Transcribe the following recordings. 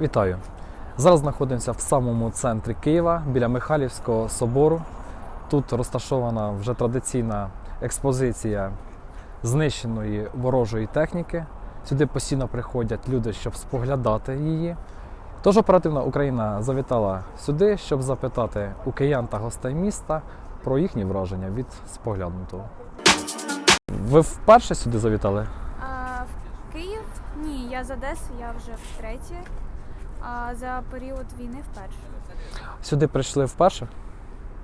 Вітаю! Зараз знаходимося в самому центрі Києва біля Михайлівського собору. Тут розташована вже традиційна експозиція знищеної ворожої техніки. Сюди постійно приходять люди, щоб споглядати її. Тож оперативна Україна завітала сюди, щоб запитати у киян та гостей міста про їхні враження від споглянутого. Ви вперше сюди завітали? А, в Київ? Ні, я з Одеси, я вже втретє. А за період війни вперше. Сюди прийшли вперше?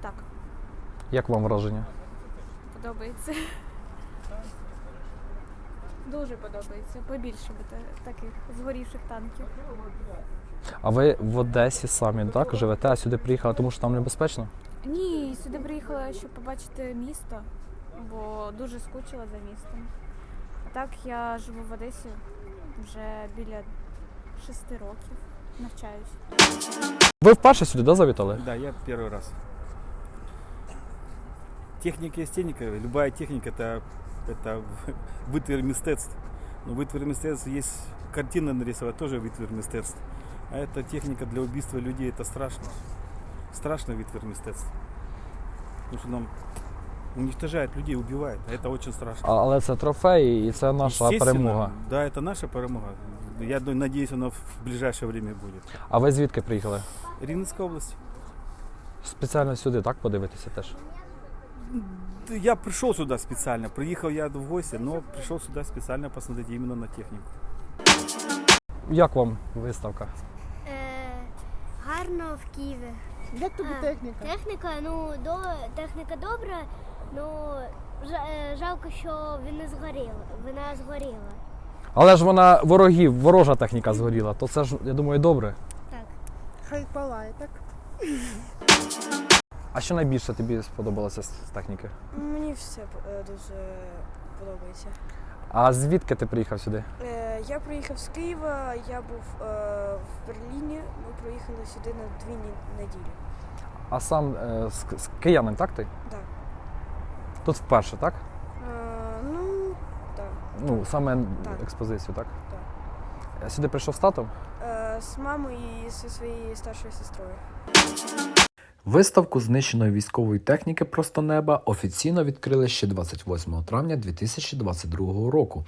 Так, Як вам враження? подобається. Дуже подобається. Побільше би таких згорівших танків. А ви в Одесі самі так живете, а сюди приїхали, тому що там небезпечно? Ні, сюди приїхала, щоб побачити місто, бо дуже скучила за містом. А так я живу в Одесі вже біля шести років Навчаюсь. Ви вперше сюди да, завітали? Да, я первый раз. Техника есть техника. Любая техника это, это вытвор мистецтв. Но вытвор мистецтв есть картина нарисовать, тоже вытвор мистецтв. А эта техника для убийства людей это страшно. Страшно вытвор мистецтв. Потому что нам уничтожает людей, убивает. А это очень страшно. А, але це трофей і це наша Естественно, перемога. Да, это наша перемога. Я надеюсь, она в ближайшее время будет. А ви звідки приїхали? Рівненська область. Спеціально сюди, так подивитися теж. Я пришел сюда специально. Приехал я в гости, но пришел сюда специально посмотреть именно на технику. Як вам виставка? Е, гарно в Києві. Як тобі А, техніка? Техніка, ну до техніка добра, ну жа- е, жалко, що вона згоріла. Вона згоріла. Але ж вона ворогів, ворожа техніка згоріла, то це ж, я думаю, добре. Так. Хай палає, так? А що найбільше тобі сподобалося з техніки? Мені все е, дуже подобається. А звідки ти приїхав сюди? Е, Я приїхав з Києва, я був е, в Берліні. Ми приїхали сюди на дві ні- неділі. А сам е, з, з киянин, так ти? Так. Тут вперше, так? Ну. Саме Так. експозицію, так? Так. Сюди прийшов з татом. Е, З мамою і зі своєю старшою сестрою. Виставку знищеної військової техніки просто неба офіційно відкрили ще 28 травня 2022 року.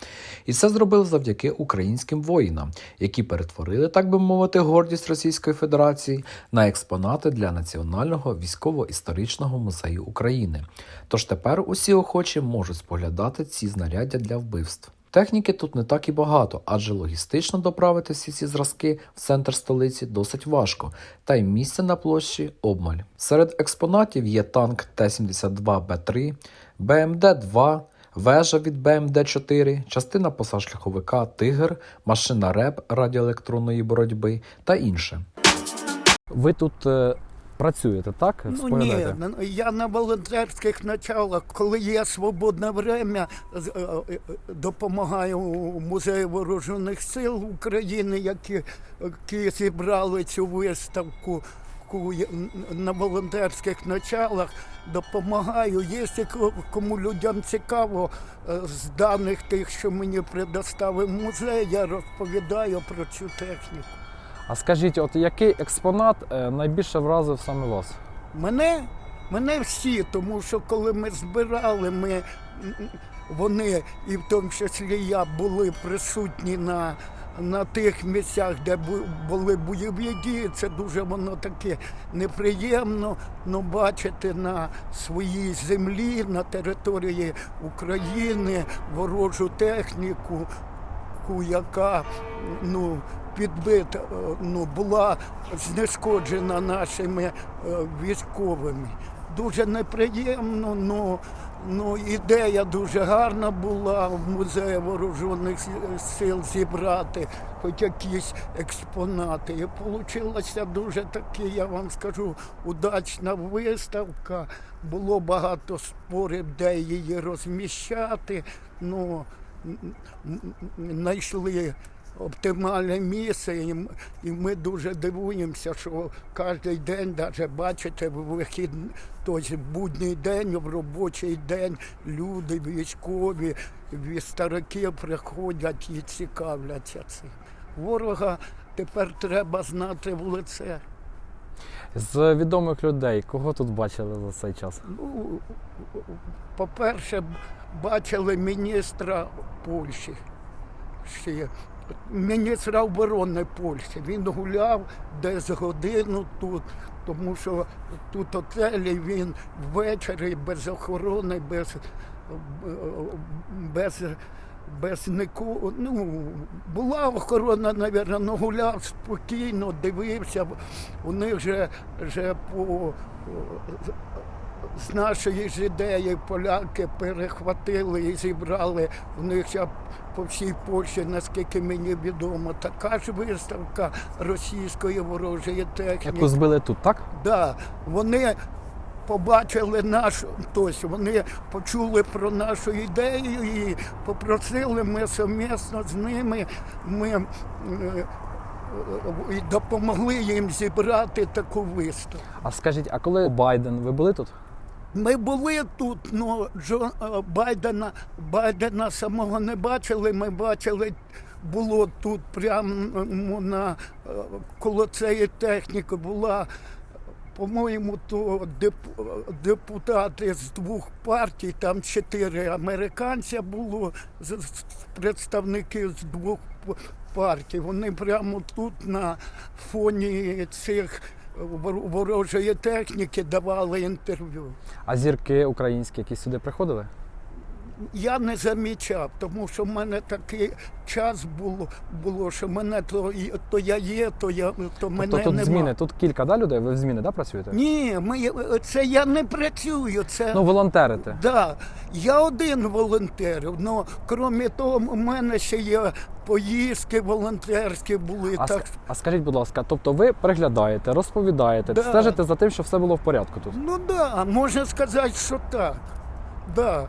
І це зробили завдяки українським воїнам, які перетворили, так би мовити, гордість Російської Федерації на експонати для Національного військово-історичного музею України. Тож тепер усі охочі можуть споглядати ці знаряддя для вбивств. Техніки тут не так і багато, адже логістично доправити всі ці зразки в центр столиці досить важко, та й місця на площі обмаль. Серед експонатів є танк Т-72Б3, БМД-2, вежа від БМД-4, частина посажшляховика Тигр, машина РЕП радіоелектронної боротьби та інше. Ви тут е, працюєте, так? Ну ні, ну, я на волонтерських началах, коли є свободне время, е, е, допомагаю музею вооружених сил України, які, які зібрали цю виставку. На волонтерських началах допомагаю. Якщо ко- кому людям цікаво, е, з даних тих, що мені предоставив музей, я розповідаю про цю техніку. А скажіть, от який експонат е, найбільше вразив саме вас? Мене, мене всі, тому що коли ми збирали, ми, вони, і в тому числі я, були присутні на, на тих місцях, де були бойові дії. Це дуже воно таке неприємно ну, бачити на своїй землі, на території України ворожу техніку, ку- яка ну, підбита, е, ну, була знешкоджена нашими е, військовими. Дуже неприємно, ну, ну, ідея дуже гарна була в музеї вооружених сил зібрати хоч якісь експонати. І вийшла дуже таки, я вам скажу, удачна виставка. Було багато спорів, де її розміщати. Ну, знайшли оптимальне місце, і ми дуже дивуємося, що кожен день, навіть бачите, в вихід, тобто в будній день, в робочий день люди військові, ві- старики приходять і цікавляться цим. Ворога тепер треба знати в лице. З відомих людей, кого тут бачили за цей час? Ну, по-перше, бачили міністра Польщі. Ще міністра оборони Польщі. Він гуляв десь годину тут, тому що тут отелі він ввечері без охорони, без, без, без нику. Ну, була охорона, мабуть, гуляв спокійно, дивився. У них же, же по з нашої ж ідеї поляки перехватили і зібрали у них по всій Польщі, наскільки мені відомо, така ж виставка російської ворожої техніки. Яку збили тут, так? Да, вони побачили нашу, тобто вони почули про нашу ідею і попросили ми совмісно з ними. Ми е, і допомогли їм зібрати таку виставку. А скажіть, а коли Байден, ви були тут? Ми були тут, але Джо е, Байдена, Байдена самого не бачили. Ми бачили, було тут прямо на е, коло цієї техніки була. По-моєму, то деп- депутати з двох партій, там чотири американця було, представники з двох партій. Вони прямо тут на фоні цих ворожої техніки давали інтерв'ю. А зірки українські, які сюди приходили? Я не замічав, тому що в мене такий час було, було що мене то, то я є, то я то мене тобто тут нема. зміни, тут кілька да, людей? Ви в зміни да, працюєте? Ні, ми, це я не працюю. Це Ну, волонтерите. да, я один волонтер. Ну крім того, у мене ще є поїздки волонтерські були. А, так а скажіть, будь ласка, тобто ви приглядаєте, розповідаєте, Да. стежите за тим, щоб все було в порядку тут? Ну да, можна сказати, що так. Да.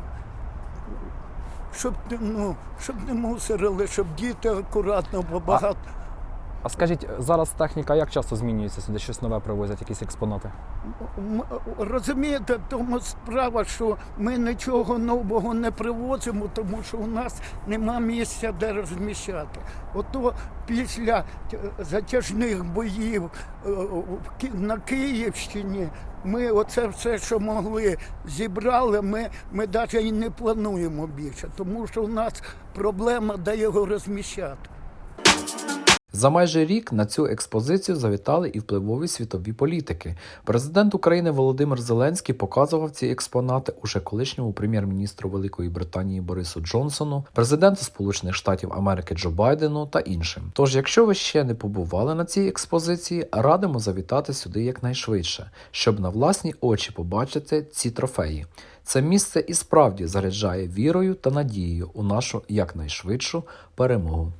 Щоб, ну, щоб не мусорили, щоб діти акуратно, бо багато. А скажіть, зараз техніка як часто змінюється сюди? Щось нове привозять, якісь експонати? Розумієте, тому справа, що ми нічого нового не привозимо, тому що у нас нема місця, де розміщати. Ото після т- затяжних боїв е, на Київщині ми оце все, що могли, зібрали. Ми, ми навіть і не плануємо більше, тому що у нас проблема, де його розміщати. За майже рік на цю експозицію завітали і впливові світові політики. Президент України Володимир Зеленський показував ці експонати уже колишньому прем'єр-міністру Великої Британії Борису Джонсону, президенту Сполучених Штатів Америки Джо Байдену та іншим. Тож, якщо ви ще не побували на цій експозиції, радимо завітати сюди якнайшвидше, щоб на власні очі побачити ці трофеї. Це місце і справді заряджає вірою та надією у нашу якнайшвидшу перемогу.